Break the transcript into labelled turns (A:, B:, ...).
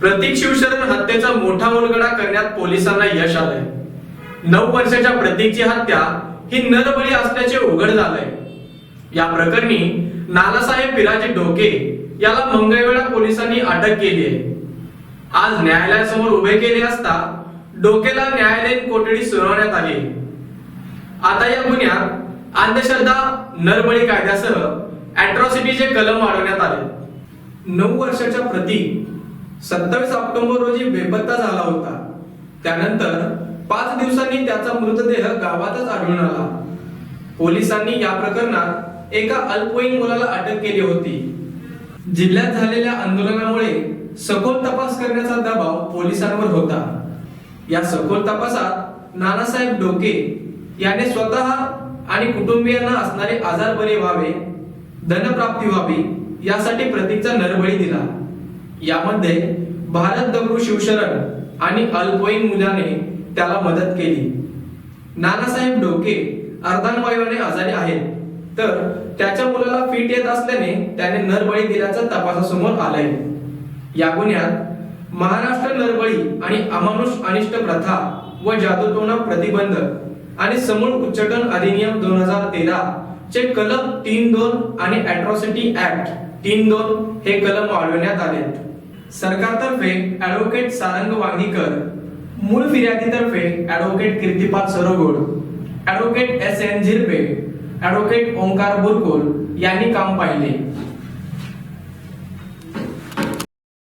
A: प्रतीक शिवशरण हत्येचा मोठा उलगडा करण्यात पोलिसांना यश आलंय. नऊ वर्षाच्या प्रतीकची हत्या ही नरबळी असल्याचे उघड झालंय. या प्रकरणी नानासाहेब बिराजी डोके याला मंगळवेळा पोलिसांनी अटक केली आहे. आज न्यायालयासमोर उभे केले असता डोकेला न्यायालयीन कोठडी सुनावण्यात आली. आता या गुन्ह्यात अंधश्रद्धा नरबळी कायद्यासह अॅट्रॉसिटीचे कलम वाढवण्यात आले. नऊ वर्षाच्या प्रतीक सत्तावीस ऑक्टोबर रोजी बेपत्ता झाला होता. त्यानंतर पाच दिवसांनी त्याचा मृतदेह गावातच आढळून आला. पोलिसांनी या प्रकरणात एका अल्पवयीन मुलाला अटक केली होती. जिल्ह्यात झालेल्या आंदोलनामुळे सखोल तपास करण्याचा दबाव पोलिसांवर होता. या सखोल तपासात नानासाहेब डोके याने स्वतः आणि कुटुंबियांना असणारे आजार बरे व्हावे धनप्राप्ती व्हावी यासाठी प्रतीकचा नरबळी दिला. यामध्ये भारत दगडू शिवशरण आणि अल्पवयीन मुलाने त्याला मदत केली. नानासाहेब डोके अर्धांवायूने आजारी आहेत. तर त्याच्या मुलाला फिट येत असल्याने त्याने नरबळी दिल्याचा तपासासमोर आलाय. या गुन्ह्यात महाराष्ट्र नरबळी आणि अमानुष अनिष्ट प्रथा व जादूटोना प्रतिबंध आणि समूळ उच्चाटन अधिनियम दोन हजार तेरा चे कलम तीन दोन आणि अॅट्रॉसिटी ऍक्ट तीन दोन हे कलम वाढवण्यात आले सरकारतर्फे ॲडव्होकेट सारंग वांगीकर मूळ फिर्यादीतर्फे advocate Kirtipal Sarogod advocate S N Zirpe advocate Omkar Burkol यांनी काम पाहिले.